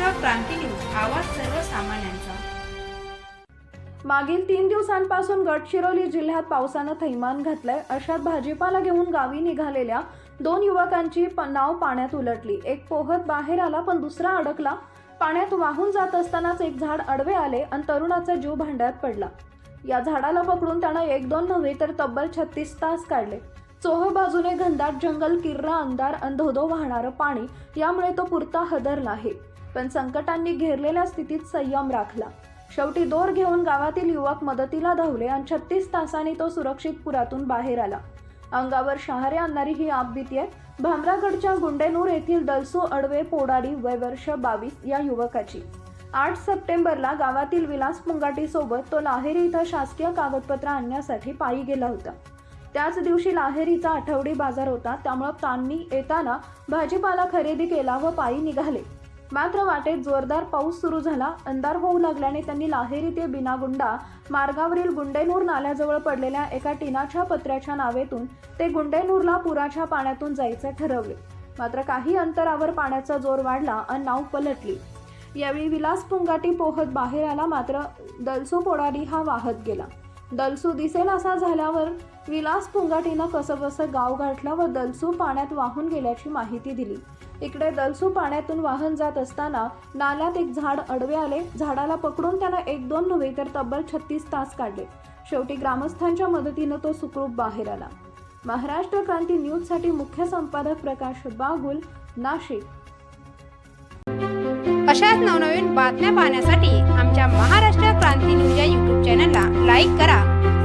क्रांती news आवाज सर्वसामान्यांचा. मागील तीन दिवसांपासून गडचिरोली जिल्ह्यात पावसानं थैमान घातलंय. अशात भाजीपाला घेऊन गावी निघालेल्या दोन युवकांची प- नाव पाण्यात उलटली. एक पोहत बाहेर आला पण दुसरा अडकला. पाण्यात वाहून जात असतानाच एक झाड अडवे आले आणि तरुणाचा जीव भांड्यात पडला. या झाडाला पकडून त्यानं एक दोन नव्हे तर तब्बल छत्तीस तास काढले. चोह बाजूने घनदाट जंगल किर्रा अंधार आणि वाहणारं पाणी यामुळे तो पुरता हदरला आहे. पण संकटांनी घेरलेल्या स्थितीत संयम राखला. शेवटी दोर घेऊन गावातील युवक मदतीला धावले आणि छत्तीस तासांनी तो सुरक्षित पुरातून बाहेर आला. अंगावर शहारे आणणारी ही आपबीती आहे भामरागडच्या गुंडेनूर येथील दलसू अडवे पोडाडी वय वर्ष बावीस या युवकाची. आठ सप्टेंबरला गावातील विलास पुंगाटीसोबत तो लाहेरी इथं शासकीय कागदपत्र आणण्यासाठी पायी गेला होता. त्याच दिवशी लाहेरीचा आठवडी बाजार होता त्यामुळं त्यांनी येताना भाजीपाला खरेदी केला व पायी निघाले. मात्र वाटेत जोरदार पाऊस सुरू झाला. अंधार होऊ लागल्याने त्यांनी लाहेरी ते बिनागुंडा मार्गावरील गुंडेनूर नाल्याजवळ पडलेल्या एका टिनाच्या पत्र्याच्या नावेतून ते गुंडेनूरला पुराच्या पाण्यातून जायचे ठरवले. मात्र काही अंतरावर पाण्याचा जोर वाढला आणि नाव पलटली. यावेळी विलास पुंगाटी पोहत बाहेर आला मात्र दलसू पोडारी हा वाहत गेला. दलसू दिसेल असा झाल्यावर विलास पुंगाटीनं कसंबसं गाव गाठलं व दलसू पाण्यात वाहून गेल्याची माहिती दिली. इकडे दलसू पाण्यातून वाहन जात असताना नाल्यात एक झाड अडवे आले. झाडाला पकडून त्यानं एक दोन नव्हे तर तब्बल छत्तीस तास काढले. शेवटी ग्रामस्थांच्या मदतीनं तो सुखरूप बाहेर आला. महाराष्ट्र क्रांती न्यूजसाठी मुख्य संपादक प्रकाश बागुल नाशिक. अशाच नवनवीन बातम्या पाहण्यासाठी आमच्या महाराष्ट्र क्रांती न्यूज या यूट्यूब चॅनलला लाईक करा.